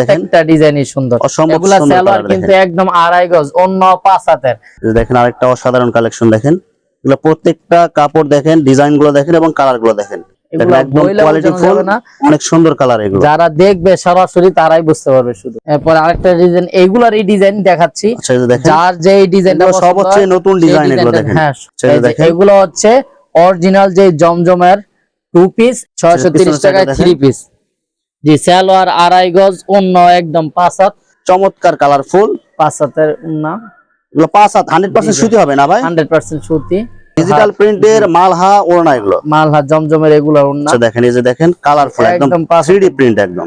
দেখেন। ডিজাইনই সুন্দর। অসম্ভব সুন্দর কিন্তু একদম আড়াই গজ অন্য পাঁচ হাতের। দেখেন আরেকটা অসাধারণ কালেকশন দেখেন। এগুলো প্রত্যেকটা কাপড় দেখেন ডিজাইনগুলো দেখেন এবং কালারগুলো দেখেন দেখেন একদম কোয়ালিটি ফুল অনেক সুন্দর কালার এগুলো। যারা দেখবে সরাসরি তারাই বুঝতে পারবে শুধু। এরপর আরেকটা ডিজাইন এইগুলার এই ডিজাইন দেখাচ্ছি। আচ্ছা যার যে ডিজাইনটা এগুলো সব হচ্ছে নতুন ডিজাইন এগুলো দেখেন। হ্যাঁ আচ্ছা। এগুলো হচ্ছে অরিজিনাল যে জমজমের টু পিস ছয়শো তিরিশ টাকায় থ্রি পিস জি সালোয়ার আড়াই গজ অন্য একদম পাঁচ হাত। চমৎকার কালারফুল। পাঁচ হাতের পাঁচ হাত হান্ড্রেড পার্সেন্ট সুতি হবে না ভাই? হান্ড্রেড পার্সেন্ট সুতি। ডিজিটাল প্রিন্টের মালহা ওড়না এগুলো। জমজমের এগুলো না আচ্ছা দেখেন এই যে দেখেন কালারফুল একদম প্রিন্ট একদম।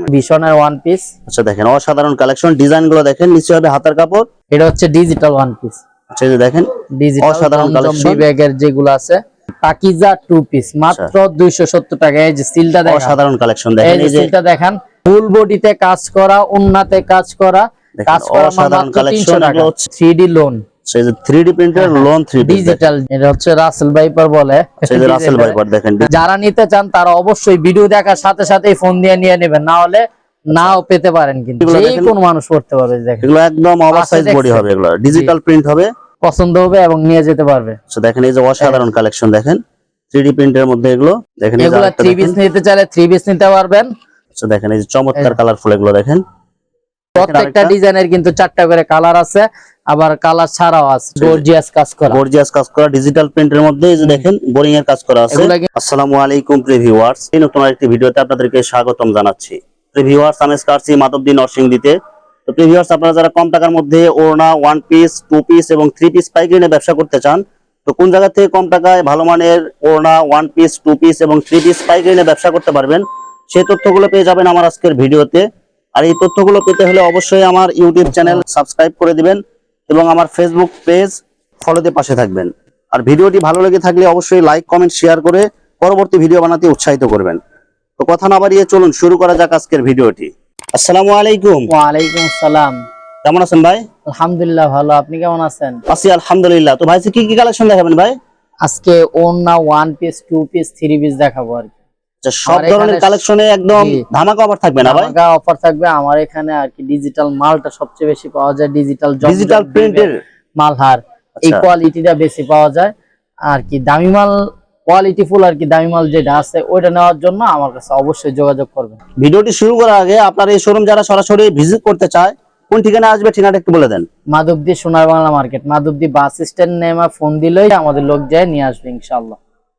ওয়ান পিস আচ্ছা দেখেন অসাধারণ কালেকশন ডিজাইনগুলো দেখেন নিচে হবে হাতার কাপড়। এটা হচ্ছে ডিজিটাল ওয়ান পিস আচ্ছা এই যে দেখেন ডিজিটাল অসাধারণ। বিবেকের যেগুলো আছে। পাকিজা টু পিস মাত্র দুইশো সত্তর টাকা। এই যে সিলটা দেখেন। অসাধারণ কালেকশন দেখেন এই যে সিলটা দেখেন ফুল বডিতে কাজ করা উন্নাতে কাজ করা কাজ করা মাত্র collection, তিনশো টাকা। এগুলো হচ্ছে- থ্রি ডি লোন সেই যে থ্রি ডি প্রিন্টের লোন থ্রি ডি ডিজিটাল এটা হচ্ছে রাসেল ভাইপার বলে। সেই যে রাসেল ভাইপার দেখেন। যারা নিতে চান তারা অবশ্যই ভিডিও দেখার সাথে সাথেই ফোন দিয়ে নিয়ে নেবেন। না হলে নাও পেতে পারেন কিন্তু। যে কোন মানুষ পড়তে পারবে দেখেন। এগুলো একদম ওভার বডি হবে এগুলো। ডিজিটাল প্রিন্ট হবে। পছন্দ হবে এবং নিয়ে যেতে পারবে। দেখেন এই যে অসাধারণ কালেকশন দেখেন। থ্রি প্রিন্টের মধ্যে এগুলো দেখেন এগুলো থ্রি পিস নিতে চাইলে থ্রি পিস নিতে পারবেন। দেখেন এই যে চমৎকার কালারফুল এগুলো দেখেন। প্রত্যেকটা। ডিজাইনের কিন্তু চারটা করে কালার আছে আবার কালার ছাড়াও আছে। গর্জিয়াস কাজ করা। গর্জিয়াস কাজ করা ডিজিটাল প্রিন্টের মধ্যে এই যে দেখেন বোরিং এর কাজ করা আছে। আসসালামু আলাইকুম প্রিভিউয়ার্স এই নতুন আরেকটি ভিডিওতে আপনাদেরকে স্বাগতম জানাচ্ছি। প্রিভিউয়ার্স আমি স্কারসি মাধবদী নরসিং দিতে তো প্রিভিউয়ার্স আপনারা যারা কম টাকার মধ্যে ওড়না ওয়ান পিস টু পিস এবং থ্রি পিস পাইকারি নিয়ে ব্যবসা করতে চান, তো কোন জায়গা থেকে কম টাকায় ভালো মানের ওড়না ওয়ান পিস টু পিস এবং থ্রি পিস পাইকারি নিয়ে ব্যবসা করতে পারবেন, সেই তথ্যগুলো পেয়ে যাবেন আমার আজকের ভিডিওতে। আর এই তথ্যগুলো পেতে হলে অবশ্যই আমার ইউটিউব চ্যানেল সাবস্ক্রাইব করে দিবেন এবং আমার ফেসবুক পেজ ফলোতে পাশে থাকবেন। আর ভিডিওটি ভালো লেগে থাকলে অবশ্যই লাইক কমেন্ট শেয়ার করে পরবর্তী ভিডিও বানাতে উৎসাহিত করবেন। তো কথা না বাড়িয়ে চলুন, শুরু করা যাক আজকের ভিডিওটি। আসসালামু আলাইকুম। ওয়ালাইকুম আসসালাম। কেমন আছেন ভাই? আলহামদুলিল্লাহ ভালো। আপনি কেমন আছেন? আছি আলহামদুলিল্লাহ। তো ভাই কি কি কালেকশন দেখাবেন ভাই? আজকে ওন্না one piece two piece three piece দেখাবো আর কি। আচ্ছা, সব ধরনের কালেকশনে একদম ধামাকা অফার থাকবে না ভাই? অফার থাকবে। আমার এখানে আর কি ডিজিটাল মালটা সবচেয়ে বেশি পাওয়া যায় ডিজিটাল ডিজিটাল প্রিন্টের মালহার এই আচ্ছা। কোয়ালিটিটা বেশি পাওয়া যায়। আর কি দামি মাল কোয়ালিটি ফুল আর কি দামি মাল যেটা আছে ওইটা নেওয়ার জন্য আমার কাছে অবশ্যই যোগাযোগ করবেন। ভিডিওটি শুরু করার আগে আপনার এই শোরুম যারা সরাসরি ভিজিট করতে চায় কোন ঠিকানা আসবে ঠিকানাটা একটু বলে দেন। Madhabdi Sonar Bangla market Madhabdi bus stand নেমা phone দিলেই আমাদের লোক যায় নিয়ে আসবে ইনশাল্লাহ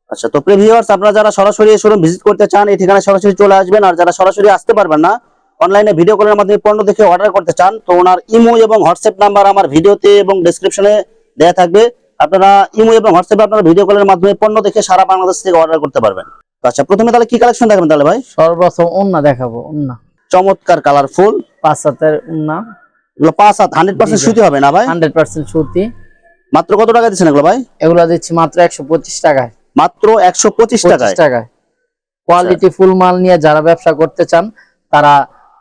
আচ্ছা তো প্রিভিউয়ার্স আপনারা যারা সরাসরি এই শোরুম ভিজিট করতে চান এই ঠিকানায় সরাসরি চলে আসবেন আর যারা সরাসরি আসতে পারবেন না অনলাইনে ভিডিও কলের মাধ্যমে পণ্য দেখে অর্ডার করতে চান তো ওনার ইমো এবং হোয়াটসঅ্যাপ নাম্বার আমার ভিডিওতে এবং ডেসক্রিপশনে দেওয়া থাকবে। আপনারা ইমো এবং হোয়াটসঅ্যাপে আপনারা ভিডিও কলের মাধ্যমে পণ্য দেখে সারা বাংলাদেশ থেকে অর্ডার করতে পারবেন। আচ্ছা প্রথমে তাহলে কি কালেকশন দেখাবেন তাহলে ভাই? সর্বপ্রথম উন্না দেখাবো উন্না। চমৎকার কালারফুল পাঁচ হাতের উন্না। পাঁচ হাত হান্ড্রেড পার্সেন্ট সুতি হবে না ভাই? হান্ড্রেড পার্সেন্ট সুতি। মাত্র কত টাকা দিচ্ছেন এগুলো ভাই? এগুলো দিচ্ছি মাত্র একশো পঁচিশ টাকায়। মাত্র একশো পঁচিশ টাকায়? টাকায়। কোয়ালিটি ফুল মাল নিয়ে যারা ব্যবসা করতে চান তারা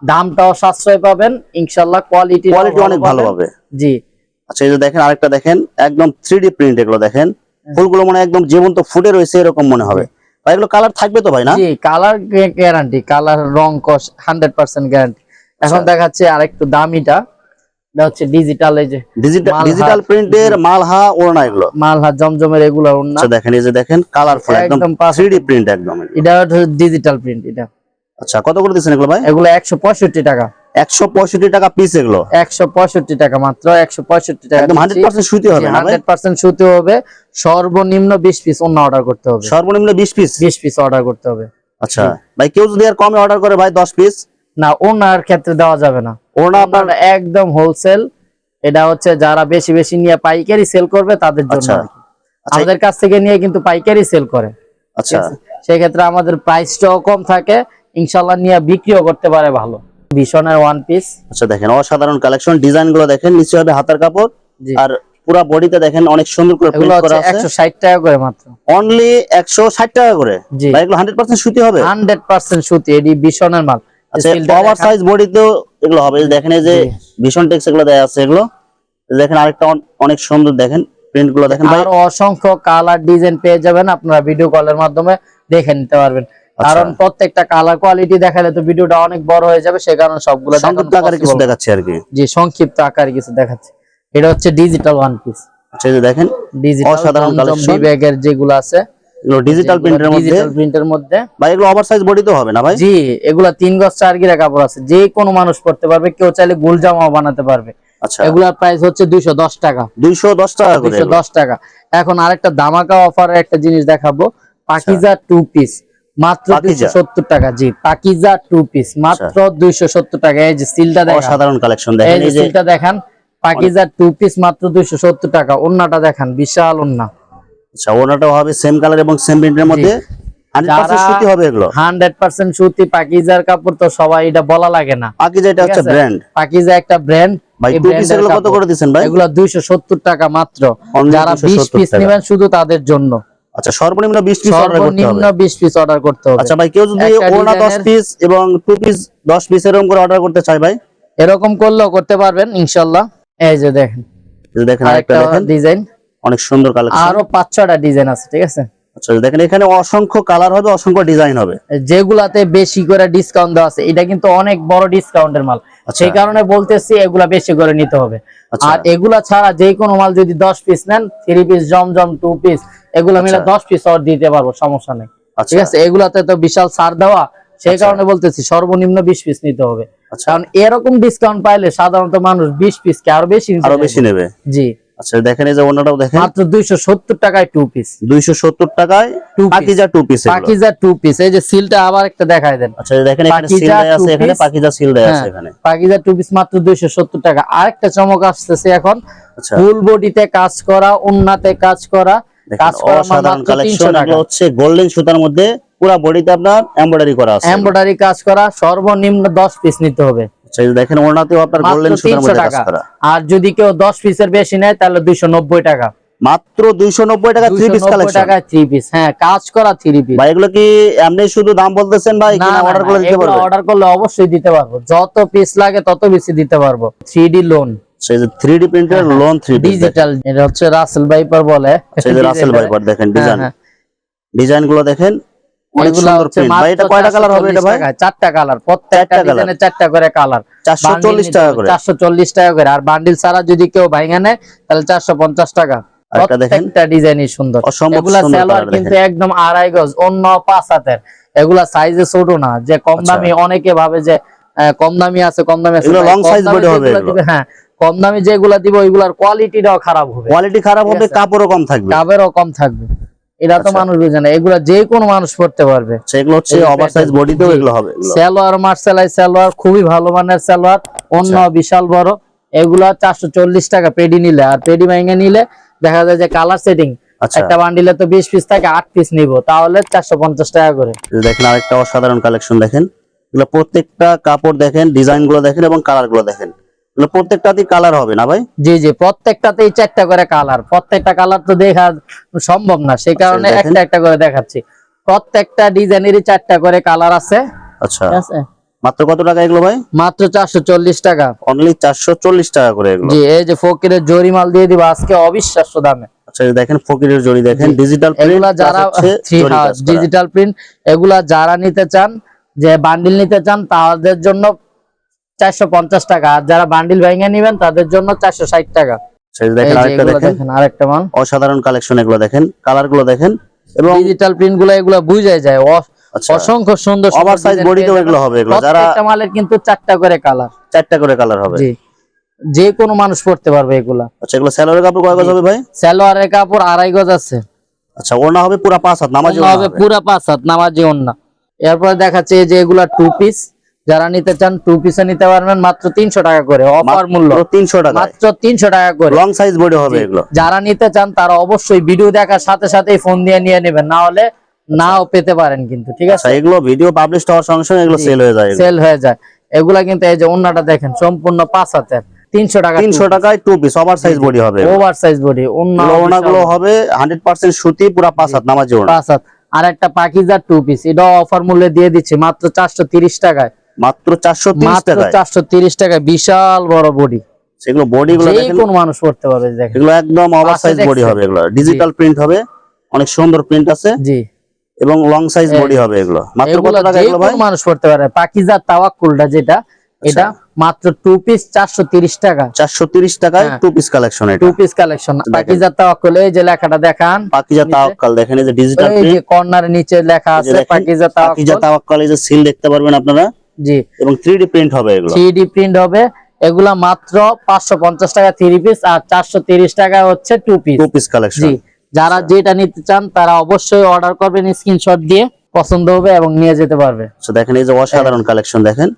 দামটাও সাশ্রয় পাবেন। ইনশাল্লাহ কোয়ালিটি কোয়ালিটি অনেক ভালো পাবে জি। আচ্ছা এই যে দেখেন আরেকটা দেখেন একদম থ্রি ডি প্রিন্ট এগুলো দেখেন। ফুলগুলো মনে একদম জীবন্ত ফুটে রয়েছে এরকম মনে হবে। ভাই এগুলো কালার থাকবে তো ভাই না? জি কালার গ্যারান্টি কালার রং কস হান্ড্রেড পার্সেন্ট গ্যারান্টি এখন। দেখাচ্ছে আরেকটু দামিটা। এটা হচ্ছে ডিজিটাল এই যে ডিজিটাল ডিজিটাল প্রিন্টের মালহা ওড়না এগুলো। মালহা জমজমের এগুলো না আচ্ছা দেখেন এই যে দেখেন কালারফুল একদম একদম পাঁচ- থ্রি ডি প্রিন্ট একদম। এটা ডিজিটাল প্রিন্ট এটা। আচ্ছা কত করে দিচ্ছেন এগুলো ভাই? এগুলো একশো পঁয়ষট্টি টাকা। একশো পঁয়ষট্টি টাকা পিস এগুলো। একশো পঁয়ষট্টি টাকা মাত্র একশো পঁয়ষট্টি টাকা একদম হান্ড্রেড পার্সেন্ট সুতি হবে না ভাই? হান্ড্রেড পার্সেন্ট সুতি হবে। সর্বনিম্ন বিশ পিস অন্য অর্ডার করতে হবে। সর্বনিম্ন বিশ পিস বিশ পিস অর্ডার করতে হবে। আচ্ছা ভাই কেউ যদি আর কমে অর্ডার করে ভাই দশ পিস না ওনার ক্ষেত্রে দেওয়া যাবে না। ওড়না আপনার একদম হোলসেল এটা হচ্ছে যারা বেশি বেশি নিয়ে পাইকারি সেল করবে তাদের জন্য আচ্ছা। আচ্ছা আমাদের কাছ থেকে নিয়ে কিন্তু পাইকারি সেল করে। আচ্ছা। সেক্ষেত্রে আমাদের প্রাইসটাও কম থাকে। ইনশাল্লাহ নিয়ে বিক্রিও করতে পারে ভালো। ভীষণের ওয়ান পিস আচ্ছা দেখেন অসাধারণ কালেকশন ডিজাইনগুলো দেখেন নিচে হবে হাতার কাপড় আর পুরা বডিতে দেখেন অনেক সুন্দর করে প্রিন্ট করা আছে। একশো ষাট টাকা করে মাত্র। অনলি একশো ষাট টাকা করে? ভাই এগুলো হান্ড্রেড পার্সেন্ট সুতি হবে? হান্ড্রেড পার্সেন্ট সুতি এটি ভীষণের মাল। আচ্ছা ওভার দেখান। সাইজ বডিতেও এগুলো হবে। দেখেন এই যে। ভীষণ টেক্স এগুলো দেয়া আছে এগুলো। দেখেন আরেকটা অন- অনেক সুন্দর দেখেন প্রিন্টগুলো দেখেন। ভাই আর অসংখ্য কালার ডিজাইন পেয়ে যাবেন। আপনারা ভিডিও কলের মাধ্যমে দেখে নিতে পারবেন। কারণ প্রত্যেকটা কালার কোয়ালিটি দেখালে তো ভিডিওটা অনেক বড় হয়ে যাবে সে কারণে সবগুলো সংক্ষিপ্ত আকারে কিছু দেখাচ্ছি আর কি। জি সংক্ষিপ্ত আকারে কিছু দেখাচ্ছে। এটা হচ্ছে ডিজিটাল ওয়ান পিস আচ্ছা এই যে দেখেন ডিজিটাল অসাধারণ collection। বিবেগের যেগুলো আছে ডিজিটাল প্রিন্টের মধ্যে? ডিজিটাল প্রিন্টের মধ্যে। ভাই এগুলো ওভার সাইজ বডি তো হবে না ভাই? জি এগুলা তিন গজ চার গিরা কাপড় আছে। যে কোনো মানুষ পড়তে পারবে কেউ চাইলে গোল জামাও বানাতে পারবে। আচ্ছা। এগুলার প্রাইস হচ্ছে দুইশো দশ টাকা। দুইশো দশ টাকা করে দুইশো দশ টাকা। এখন আরেকটা দামাকা অফারের একটা জিনিস দেখাবো। পাকিজা টু পিস মাত্র পাকিজা? দুইশো সত্তর টাকা জি পাকিজা টু পিস মাত্র দুইশো সত্তর টাকা। এই যে সিলটা দেখেন। অসাধারণ কালেকশন দেখেন এই যে সিলটা দেখান পাকিজা টু পিস মাত্র দুইশো সত্তর টাকা। ওন্নাটা দেখান বিশাল ওন্না। আচ্ছা ওনাটাও হবে সেম কালার এবং সেম প্রিন্টের মধ্যে। হান্ড্রেড পার্সেন্ট যারা- সুতি হবে এগুলো। হান্ড্রেড পার্সেন্ট সুতি পাকিজার কাপড় তো সবাই এটা বলা লাগে না। যেটা ঠিক হচ্ছে ব্র্যান্ড পাকিজা একটা ব্র্যান্ড ভাই টু পিস এগুলো কত করে দিচ্ছেন ভাই? এগুলো দুইশো সত্তর টাকা মাত্র। যারা বিশ পিস নেবেন শুধু তাদের জন্য। আচ্ছা সর্বনিম্ন বিশ পিস অর্ডার করতে সর্বনিম্ন হবে। বিশ পিস অর্ডার করতে হবে। আচ্ছা ভাই কেউ যদি ওনা দশ ডিজাইনের- পিস এবং টু পিস দশ পিস এরকম করে অর্ডার করতে চাই ভাই? এরকম করলেও করতে পারবেন ইনশাল্লাহ। এই যে দেখেন। এই দেখেন আরেকটা দেখেন। ডিজাইন অনেক সুন্দর কালেকশন আরও পাঁচ ছটা ডিজাইন আছে ঠিক আছে? আচ্ছা দেখেন এখানে অসংখ্য কালার হবে অসংখ্য ডিজাইন হবে। যেগুলাতে বেশি করে ডিসকাউন্ট দেওয়া আছে এটা কিন্তু অনেক বড় ডিসকাউন্টের মাল। সেই কারণে বলতেছি এগুলা বেশি করে নিতে হবে। আচ্ছা। আর এগুলা ছাড়া যে কোনো মাল যদি দশ পিস নেন থ্রি পিস জমজম টু পিস এগুলো মিলে আচ্ছা। দশ পিস অর্ডার দিতে পারব সমস্যা নেই। আচ্ছা। ঠিক আছে? এগুলাতে তো বিশাল ছাড় দেওয়া। সেই কারণে বলতেছি সর্বনিম্ন বিশ পিস নিতে হবে। আচ্ছা। কারণ এরকম ডিসকাউন্ট পাইলে সাধারণত মানুষ বিশ পিস কে আরও বেশি আরও বেশি নেবে। জি। আচ্ছা দেখেন এই যে ওনাটাও দেখেন। মাত্র দুইশো সত্তর টাকায় টু পিস দুইশো সত্তর টাকায় Two Pakiza two piece Pakiza two piece এই যে সিলটা আবার একটা দেখায় দেন। আচ্ছা দেখেন এখানে সিল দেয়া আছে এখানে পাকিজা সিল দেয়া আছে হ্যাঁ, এখানে। পাকিজা টু পিস মাত্র দুইশো সত্তর টাকা। আরেকটা চমক আসতেছে এখন। আচ্ছা। ফুল বডিতে কাজ করা উন্নাতে কাজ করা। কাজ করা মাত্র টাকা। হচ্ছে গোল্ডেন সুতার মধ্যে পুরো বডিতে আপনার এমব্রয়ডারি করা আছে। এমব্রয়ডারি কাজ করা সর্বনিম্ন দশ পিস নিতে হবে। আচ্ছা দেখেন ওনাতেও আপনার মাত্র গোল্ডেন সুতার মধ্যে কাজ করা। আর যদি কেউ দশ পিসের বেশি নেয় তাহলে দুইশো নব্বই টাকা। মাত্র টাকা থ্রি পিস কালেকশন টাকায় থ্রি পিস হ্যাঁ কাজ করা থ্রি পিস ভাই এগুলো কি এমনি শুধু দাম বলতেছেন ভাই কিনা অর্ডার করে দিতে পারবেন অর্ডার করলে অবশ্যই দিতে পারব। যত পিস লাগে তত বেশি দিতে পারব। থ্রি ডি লোন সেই যে প্রিন্টের লোন ডিজিটাল এটা হচ্ছে রাসেল ভাইপার বলে। সেই যে রাসেল ভাইপার দেখেন ডিজাইন হ্যাঁ, ডিজাইনগুলো দেখেন অনেক সুন্দর প্রিন্ট ভাই এটা কয়টা কালার হবে এটা ভাই? চারটা কালার প্রত্যেকটা ডিজাইনে চারটা করে কালার চারশো চল্লিশ টাকা করে। টাকা আর বান্ডিল ছাড়া যদি কেউ ভাইঙা নেয় তাহলে চারশো পঞ্চাশ টাকা। আরেকটা প্রত্যেকটা ডিজাইনই সুন্দর। এগুলা সালোয়ার কিন্তু একদম আড়াই গজ অন্য পাঁচ হাতের। এগুলা সাইজে ছোট না। যে কম আচ্ছা। দামি অনেকে ভাবে যে কম দামি আছে কম দামি আছে হবে। হ্যাঁ। কম দামি যেগুলা দিব ওইগুলার কোয়ালিটিটাও খারাপ হবে। কোয়ালিটি খারাপ হবে কাপড়ও কম থাকবে। কাবেরও কম থাকবে। এটা তো আচ্ছা। মানুষ বুঝে না। এগুলা যে কোনো মানুষ পড়তে পারবে। সেগুলো হচ্ছে এই ওভার সাইজ বডিতেও এগুলো হবে সালোয়ার মার্শালাই সালোয়ার খুবই ভালো মানের সালোয়ার অন্য আচ্ছা। বিশাল বড়। এগুলা চারশো চল্লিশ টাকা পেডি নিলে আর পেডি ভেঙে নিলে দেখা যায় যে কালার সেটিং আচ্ছা। একটা বান্ডিলে তো বিশ পিস থাকে আট পিস নিব তাহলে চারশো পঞ্চাশ টাকা করে। দেখেন আরেকটা অসাধারণ কালেকশন দেখেন। এগুলো প্রত্যেকটা কাপড় দেখেন ডিজাইনগুলো দেখেন এবং কালারগুলো দেখেন। প্রত্যেকটাতেই কালার হবে না ভাই? জি জি প্রত্যেকটাতেই চারটা করে কালার প্রত্যেকটা কালার তো দেখা সম্ভব না সেই কারণে একটা একটা করে দেখাচ্ছি। প্রত্যেকটা ডিজাইনেরই চারটা করে কালার আছে। আচ্ছা। ঠিক আছে? মাত্র কত টাকা এগুলো ভাই? মাত্র চারশো চল্লিশ টাকা। অনলি চারশো চল্লিশ টাকা করে এগুলো। জি এই যে ফকিরের জরি মাল দিয়ে দিব আজকে অবিশ্বাস্য দামে। আচ্ছা দেখেন ফকিরের জড়ি দেখেন ডিজিটাল এগুলা যারা ডিজিটাল প্রিন্ট এগুলা যারা নিতে চান যে বান্ডিল নিতে চান তাদের জন্য চারশো পঞ্চাশ টাকা। আর যারা বান্ডিল ভেঙে নিবেন তাদের জন্য চারশো ষাট টাকা। দেখেন আরেকটা দেখেন। আরেকটা মাল অসাধারণ কালেকশন এগুলো দেখেন কালারগুলো দেখেন এবং ডিজিটাল প্রিন্টগুলো এগুলো বুঝে যায়। আচ্ছা। অসংখ্য সুন্দর ওভার সাইজ বডিতেও এগুলো হবে এগুলো। যারা প্রত্যেকটা মালের কিন্তু চারটা করে কালার চারটা করে কালার হবে। জি। যে কোনো মানুষ পড়তে পারবে এগুলা। আচ্ছা এগুলো স্যালোয়ারের কাপড় কয় গজ হবে ভাই? সালোয়ারের কাপড় আড়াই গজ আছে। আচ্ছা ওড়না হবে পুরো পাঁচ হাত নামাজি ওড়না হবে পুরা পাঁচ হাত নামাজি ওন্না এরপরে দেখাচ্ছে যে এগুলা টু পিস যারা নিতে চান টু পিসে নিতে পারবেন মাত্র তিনশো টাকা করে অফার মূল্য। তিনশো টাকা মাত্র তিনশো টাকা করে। লং সাইজ বডি হবে এগুলো। যারা নিতে চান তারা অবশ্যই ভিডিও দেখার সাথে সাথেই ফোন দিয়ে নিয়ে নেবেন না হলে নাও পেতে পারেন কিন্তু ঠিক আচ্ছা আছে এগুলো ভিডিও পাবলিশ হওয়ার সঙ্গে সঙ্গে এগুলো সেল হয়ে যায় সেল হয়ে যায়। এগুলা কিন্তু এই যে অন্যটা দেখেন সম্পূর্ণ পাঁচ হাতের। তিনশো টাকা তিনশো টাকায় two piece over size body হবে ওভার সাইজ বডি ওন্না ওড়না গুলো হবে হান্ড্রেড পার্সেন্ট সুতি পুরো পাঁচ হাত নামাজ পাঁচ হাত। আর একটা পাকিজার টু পিস এটাও অফার মূল্যে দিয়ে দিচ্ছি মাত্র চারশো তিরিশ টাকায়। মাত্র চারশো তিরিশ চারশো টাকায় বিশাল বড় বডি সেগুলো বডি গুলো কোন মানুষ পড়তে পারবে এগুলো একদম ওভার সাইজ বডি হবে এগুলো। ডিজিটাল প্রিন্ট হবে অনেক সুন্দর প্রিন্ট আছে। জি। এবং লং সাইজ বডি হবে এগুলো। মাত্র কত টাকা এগুলো ভাই? মানুষ পড়তে পারে। পাকিজা তাওয়াক্কুলটা যেটা এটা মাত্র টু পিস চারশো তিরিশ টাকা। চারশো তিরিশ টাকায়। টু পিস কালেকশন এটা। Two piece collection Pakiza Tawakkul এই যে লেখাটা দেখান পাকিজা। তাওয়াক্কাল দেখেন এই যে ডিজিটাল এই যে কর্নার নিচে লেখা আছে পাকিজা তাওয়াক্কাল। এই যে সিল দেখতে পারবেন আপনারা। জি। এবং থ্রি প্রিন্ট হবে এগুলো? থ্রি ডি প্রিন্ট হবে। এগুলা মাত্র পাঁচশো পঞ্চাশ টাকা থ্রি পিস আর চারশো তিরিশ টাকা হচ্ছে two piece two piece collection জি। যারা যেটা নিতে চান তারা অবশ্যই অর্ডার করবেন স্ক্রিনশট দিয়ে পছন্দ হবে এবং নিয়ে যেতে পারবে। তো দেখেন এই যে অসাধারণ কালেকশন দেখেন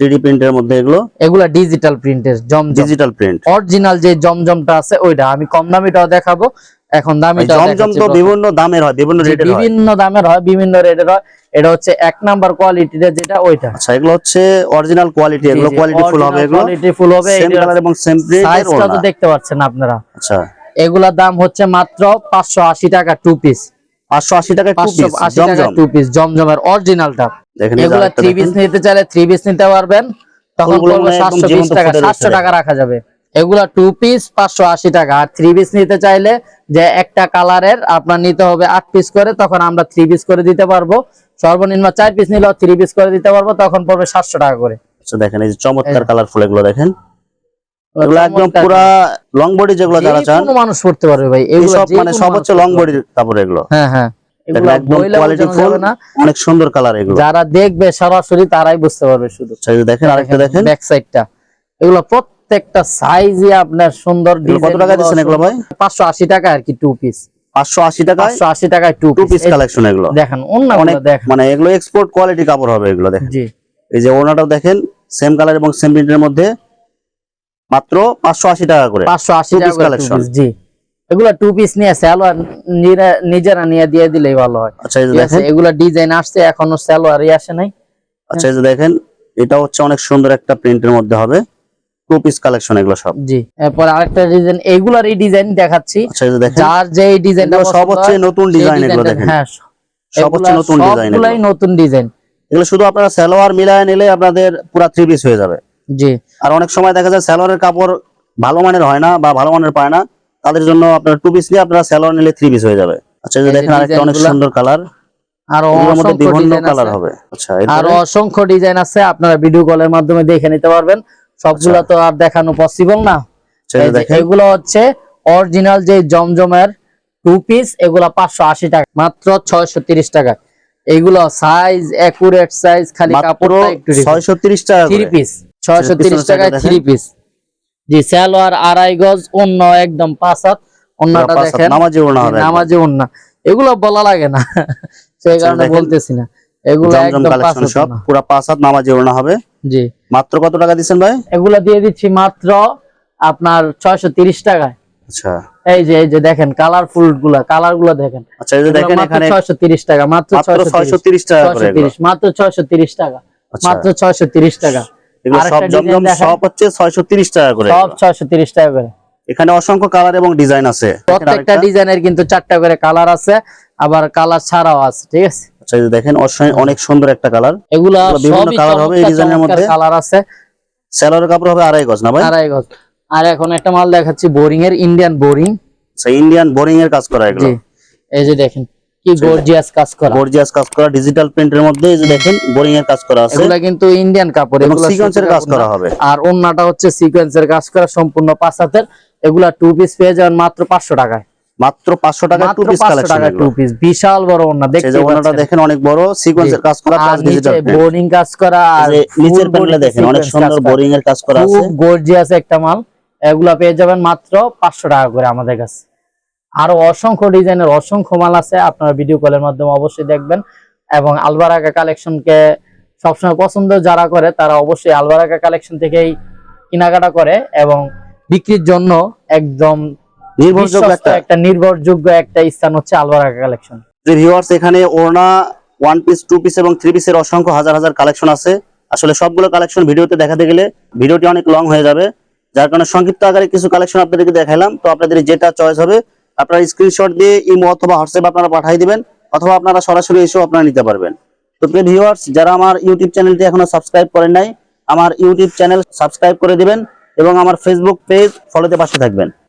থ্রি প্রিন্টের মধ্যে এগুলো? এগুলা ডিজিটাল প্রিন্টের জমজম। ডিজিটাল প্রিন্ট অরিজিনাল যে জমজমটা আছে ওইটা আমি কম দামিটাও দেখাবো। এখন দামিটা জমজম তো বিভিন্ন দামের হয় বিভিন্ন রেটের হয়। বিভিন্ন দামের হয় বিভিন্ন রেটের হয়। এটা হচ্ছে এক নাম্বার কোয়ালিটির যেটা ওইটা। আচ্ছা এগুলো হচ্ছে অরিজিনাল কোয়ালিটি এগুলো কোয়ালিটি ফুল হবে এগুলো? কোয়ালিটি ফুল হবে সেম কালার এবং সেম প্রিন্টের সাইজটা তো দেখতে পাচ্ছেন আপনারা। আচ্ছা। এগুলা দাম হচ্ছে মাত্র পাঁচশো আশি টাকা টু পিস 580 টাকায় টু পাঁচশো পিস আশি টাকা জমজম। টু পিস জমজমের অরিজিনালটা দেখেন এগুলা আরেকটা থ্রি পিস নিতে চাইলে থ্রি পিস নিতে পারবেন। তখন ফুলগুলো পড়বে মনে টাকা ফুটের সাতশো উপরে। টাকা রাখা যাবে। এগুলা টু পিস পাঁচশো আশি টাকা। আর থ্রি পিস নিতে চাইলে যে একটা কালারের আপনার নিতে হবে আট পিস করে তখন আমরা থ্রি পিস করে দিতে পারব। সর্বনিম্ন চার পিস নিলেও থ্রি পিস করে দিতে পারব তখন পড়বে সাতশো টাকা করে। আচ্ছা দেখেন এই যে চমৎকার কালারফুল এগুলো দেখেন। এগুলো একদম পুরা লং বডি যেগুলো যারা চান মানুষ পড়তে পারবে ভাই এগুলো সব মানে সব হচ্ছে লং বডির কাপড় এগুলো। হ্যাঁ হ্যাঁ। অনেক সুন্দর কালার এগুলো। যারা দেখবে সরাসরি তারাই বুঝতে পারবে শুধু। আচ্ছা দেখেন আরেকটা দেখেন ব্যাক সাইডটা এগুলো প্রত্যেকটা সাইজে আপনার সুন্দর কত টাকা দিচ্ছেন এগুলো ভাই? পাঁচশো আশি টাকা আর কি টু পিস টাকায়? টু পিস পিস কালেকশন এগুলো। দেখেন অন্য দেখেন। মানে এগুলো এক্সপোর্ট কোয়ালিটি কাপড় হবে এগুলো দেখেন। জি। এই যে ওনাটাও দেখেন সেম কালার এবং সেম প্রিন্টের মধ্যে মাত্র পাঁচশো আশি টাকা করে। পাঁচশো আশি Two টাকা piece, জি। এগুলা টু পিস নিয়ে স্যালোয়ার নিজেরা নিয়ে দিয়ে দিলেই ভালো হয়। আচ্ছা এই দেখেন। এগুলা ডিজাইন আসছে এখনও স্যালোয়ারই আসে নাই। আচ্ছা এই দেখেন এটা হচ্ছে অনেক সুন্দর একটা প্রিন্টের মধ্যে হবে। টু পিস কালেকশন এগুলো সব। জি এরপর আরেকটা ডিজাইন এগুলার এই ডিজাইন দেখাচ্ছি। আচ্ছা যার যে ডিজাইনটা সব হচ্ছে নতুন ডিজাইন এগুলো দেখেন। হ্যাঁ সব হচ্ছে নতুন ডিজাইন সবগুলাই নতুন ডিজাইন এগুলো শুধু আপনারা সালোয়ার মিলায় নিলে আপনাদের পুরা থ্রি পিস হয়ে যাবে। জি। আর অনেক সময় দেখা যায় সালোয়ারের কাপড় ভালো মানের হয় না বা ভালো মানের পায় না তাদের জন্য আপনারা টু পিস নিয়ে আপনারা সালোয়ার নিলে থ্রি পিস হয়ে যাবে। আচ্ছা এই যে দেখেন আরেকটা অনেক সুন্দর কালার আরও বিভিন্ন কালার হবে। আচ্ছা আরও অসংখ্য ডিজাইন আছে আপনারা ভিডিও কলের মাধ্যমে দেখে নিতে পারবেন। সবগুলা তো আর দেখানো পসিবল না। আচ্ছা, এগুলো হচ্ছে অরিজিনাল যে জমজমের টু পিস এগুলা পাঁচশো আশি টাকা। মাত্র ছয়শো তিরিশ টাকা। এগুলো সাইজ একুরেট সাইজ খালি একটু ছয়শো তিরিশ টাকা থ্রি পিস ছয়শো তিরিশ টাকায় থ্রি পিস জি সালোয়ার আড়াই গজ অন্য একদম পাঁচ হাত অন্যটা দেখেন। নামাজি ওড়না। নামাজে অন্য এগুলো বলা লাগে না। সেই কারণে বলতেছি না। এগুলো একদম পাঁচ হাত। পুরা পাঁচ হাত নামাজি ওড়না হবে। জি। মাত্র কত টাকা দিচ্ছেন ভাই? এগুলা দিয়ে দিচ্ছি মাত্র আপনার ছয়শো তিরিশ টাকায়। আচ্ছা। এই যে এই যে দেখেন কালারফুলগুলা কালারগুলা দেখেন। আচ্ছা এই যে দেখেন এখানে ছয়শো তিরিশ টাকা মাত্র মাত্র ছয়শো তিরিশ। টাকা করে মাত্র টাকা টাকা। এগুলো সব জমজম সব হচ্ছে ছয়শো তিরিশ টাকা করে সব টাকা করে। এখানে অসংখ্য কালার এবং ডিজাইন আছে। প্রত্যেকটা ডিজাইনের কিন্তু চারটা করে কালার আছে আবার কালার ছাড়াও আছে ঠিক আছে? আচ্ছা দেখেন অনেক সুন্দর একটা কালার। এগুলা বিভিন্ন colour হবে এই design মধ্যে। কালার আছে। সেলোয়ারের কাপড় হবে আড়াই গজ না ভাই? আড়াই গজ। আর এখন একটা মাল দেখাচ্ছি বোরিং এর ইন্ডিয়ান বোরিং। আচ্ছা ইন্ডিয়ান বোরিং এর কাজ করা এগুলো। এই যে দেখেন কি গর্জিয়াস কাজ করা। গর্জিয়াস কাজ করা ডিজিটাল প্রিন্টের মধ্যে এই যে দেখেন বোরিং এর কাজ করা আছে। এগুলা কিন্তু ইন্ডিয়ান কাপড় এগুলা সিকোয়েন্সের কাজ করা হবে। আর অন্যটা হচ্ছে সিকোয়েন্সের কাজ করা সম্পূর্ণ পাঁচ হাতের। এগুলা টু পিস পেয়ে যাবেন মাত্র পাঁচশো টাকায়। মাত্র পাঁচশো টাকা টু পিস কালেকশন টাকায় টু পিস বিশাল বড় ওন্না দেখতে দেখেন অনেক বড় সিকোয়েন্সের কাজ করা প্লাস ডিজিটাল বোরিং কাজ করা আর নিচের প্যানেলে দেখেন অনেক সুন্দর বোরিং এর কাজ করা আছে। খুব গর্জিয়াস একটা মাল। এগুলা পেয়ে যাবেন মাত্র পাঁচশো টাকা করে আমাদের কাছে। আরও অসংখ্য ডিজাইনের অসংখ্য মাল আছে আপনারা ভিডিও কলের মাধ্যমে অবশ্যই দেখবেন। এবং আলবারাকা কালেকশনকে সবসময় পছন্দ যারা করে তারা অবশ্যই আলবারাকা কালেকশন থেকেই কেনাকাটা করে এবং বিক্রির জন্য একদম নির্ভরযোগ্য একটা একটা নির্ভরযোগ্য একটা স্থান হচ্ছে আলবারাকা কালেকশন ভিউয়ার্স এখানে ওড়না ওয়ান পিস টু পিস এবং থ্রি পিসের অসংখ্য হাজার হাজার কালেকশন আছে। আসলে সবগুলো কালেকশন ভিডিওতে দেখাতে গেলে ভিডিওটি অনেক লং হয়ে যাবে। যার কারণে সংক্ষিপ্ত আকারে কিছু কালেকশন আপনাদেরকে দেখাইলাম। তো আপনাদের যেটা চয়েস হবে আপনারা স্ক্রিনশট দিয়ে ইমো অথবা হোয়াটসঅ্যাপ আপনারা পাঠিয়ে দিবেন অথবা আপনারা সরাসরি এসেও আপনারা নিতে পারবেন। তো প্রিয় ভিউয়ার্স যারা আমার ইউটিউব চ্যানেলটি এখনও সাবস্ক্রাইব করেন নাই আমার ইউটিউব চ্যানেল সাবস্ক্রাইব করে দিবেন এবং আমার ফেসবুক পেজ ফলোতে পাশে থাকবেন।